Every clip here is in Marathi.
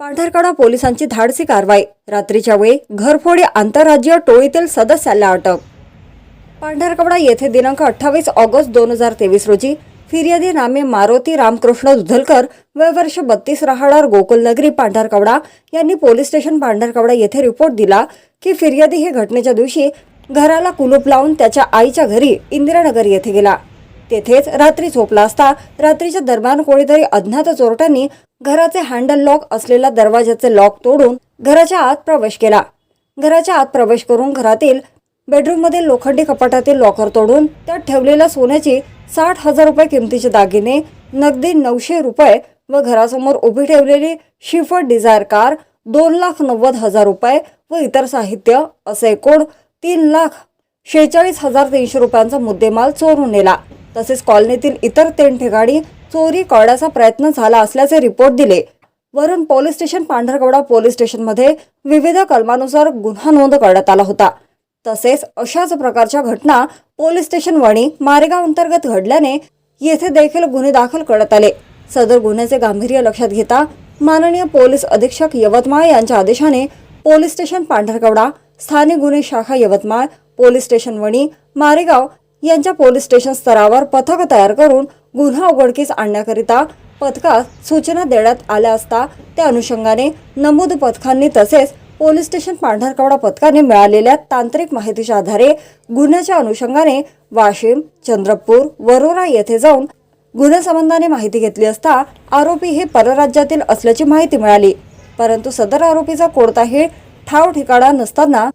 पांढरकडा पोलिसांची धाडसी कारवाई. रात्रीच्या वेळी घरफोडी आंतरराज्यीय टोळीतील सदस्याला अटक. पांढरकवडा येथे दिनांक अठ्ठावीस ऑगस्ट दोन हजार तेवीस रोजी फिर्यादी नामे मारुती रामकृष्ण दुधलकर वय वर्ष बत्तीस राहणार गोकुलनगरी पांढरकवडा यांनी पोलीस स्टेशन पांढरकवडा येथे रिपोर्ट दिला की फिर्यादी हे घटनेच्या दिवशी घराला कुलूप लावून त्याच्या आईच्या घरी इंदिरानगर येथे गेला. तेथेच रात्री झोपला असता रात्रीच्या दरम्यान कोणीतरी अज्ञात चोरट्यांनी घराचे हँडल लॉक असलेल्या दरवाजाचे लॉक तोडून घराच्या आत प्रवेश केला. घराच्या आत प्रवेश करून घरातील बेडरूममधील लोखंडी कपाटातील लॉकर तोडून त्यात ठेवलेल्या सोन्याची साठ हजार रुपये किमतीचे दागिने नगदी नऊशे रुपये व घरासमोर उभी ठेवलेली शिफट डिझायर कार दोन लाख नव्वद हजार रुपये व इतर साहित्य असे एकूण तीन लाख शेहेचाळीस हजार तीनशे रुपयांचा मुद्देमाल चोरून नेला. तसेच कॉलनीतील इतर तीन ठिकाणी चोरी करण्याचा प्रयत्न झाला असल्याचे रिपोर्ट दिले. वरून पोलीस स्टेशन पांढरकवडा पोलीस स्टेशनमध्ये विविध कलमानुसार गुन्हा नोंद करण्यात आला होता. तसेच अशाच प्रकारच्या घटना पोलीस स्टेशन वणी मारेगाव अंतर्गत घडल्याने येथे देखील गुन्हे दाखल करण्यात आले. सदर गुन्ह्याचे गांभीर्य लक्षात घेता माननीय पोलीस अधीक्षक यवतमाळ यांच्या आदेशाने पोलीस स्टेशन पांढरकवडा स्थानिक गुन्हे शाखा यवतमाळ पोलीस स्टेशन वणी मारेगाव यांच्या पोलीस स्टेशन स्तरावर पथक तयार करून गुन्हा उघडकीस आणण्याकरिता पथकास सूचना देण्यात आल्या असता त्या अनुषंगाने नमूद पथकांनी तसेच पोलीस स्टेशन पांढरकवडा पथकाने मिळालेल्या तांत्रिक माहितीच्या आधारे गुन्ह्याच्या अनुषंगाने वाशिम चंद्रपूर वरोरा येथे जाऊन गुन्ह्यासंबंधाने माहिती घेतली असता आरोपी हे परराज्यातील असल्याची माहिती मिळाली. परंतु सदर आरोपीचा कोणताही ठाव ठिकाणा नसताना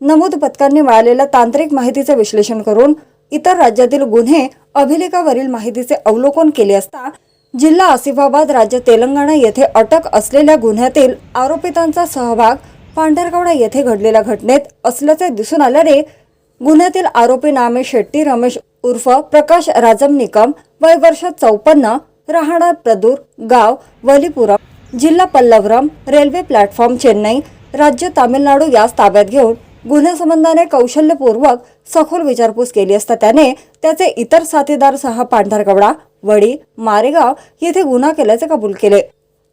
नमूद पथकांनी मिळालेल्या तांत्रिक माहितीचे विश्लेषण करून इतर राज्यातील गुन्हे अभिलेखावरील माहितीचे अवलोकन केले असता जिल्हा आसिफाबाद राज्य तेलंगणा येथे अटक असलेल्या गुन्ह्यातील आरोपितांचा सहभाग पांढरकवडा येथे घडलेल्या घटनेत असल्याचे दिसून आल्याने गुन्ह्यातील आरोपी नामे शेट्टी रमेश उर्फ प्रकाश राजम निकम वय वर्ष चौपन्न राहणार प्रदूर गाव वलीपुरम जिल्हा पल्लवरम रेल्वे प्लॅटफॉर्म चेन्नई राज्य तामिळनाडू यास ताब्यात घेऊन गुन्ह्यासंबंधाने कौशल्यपूर्वक सखोल विचारपूस केली असता त्याने त्याचे इतर साथीदार सहा पांढरकवडा वडी मारेगाव येथे गुन्हा केल्याचे कबूल केले.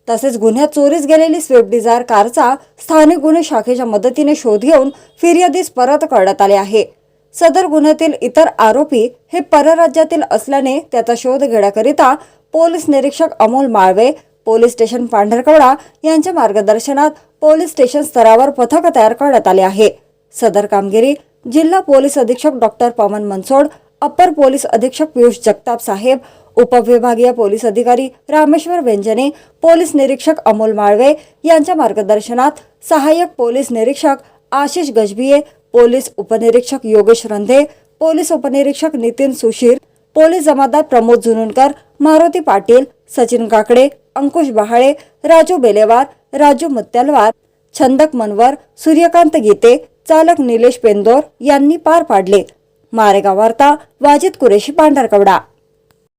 तसेच गुन्ह्यात चोरीस गेलेली स्विफ्ट डिझायर कारचा स्थानिक गुन्हे शाखेच्या मदतीने शोध घेऊन फिर्यादीस परत करण्यात आले आहे. सदर गुन्ह्यातील इतर आरोपी हे परराज्यातील असल्याने त्याचा शोध घेण्याकरिता पोलीस निरीक्षक अमोल माळवे पोलीस स्टेशन पांढरकवडा यांच्या मार्गदर्शनात पोलीस स्टेशन स्तरावर पथक तयार करण्यात आले आहे. सदर कामगिरी जिल्हा पोलीस अधीक्षक doctor Pawan Mansod upper police अधीक्षक पियुष जगताप साहेब उपविभागीय पोलीस अधिकारी रामेश्वर व्यंजने पोलीस निरीक्षक अमोल माळवे यांच्या मार्गदर्शनात सहाय्यक पोलीस निरीक्षक आशिष गजभिये पोलीस उपनिरीक्षक योगेश रंधे पोलीस उपनिरीक्षक नितीन सुशीर पोलीस जमादार प्रमोद जुनुनकर मारुती पाटील सचिन काकडे अंकुश बहाळे राजू बेलेवार राजू मुत्यालवार छंदक मनवर सूर्यकांत गीते चालक निलेश पेंदोर यांनी पार पाडले. मारेगाव वार्ता वाजिद कुरेशी पांढरकवडा.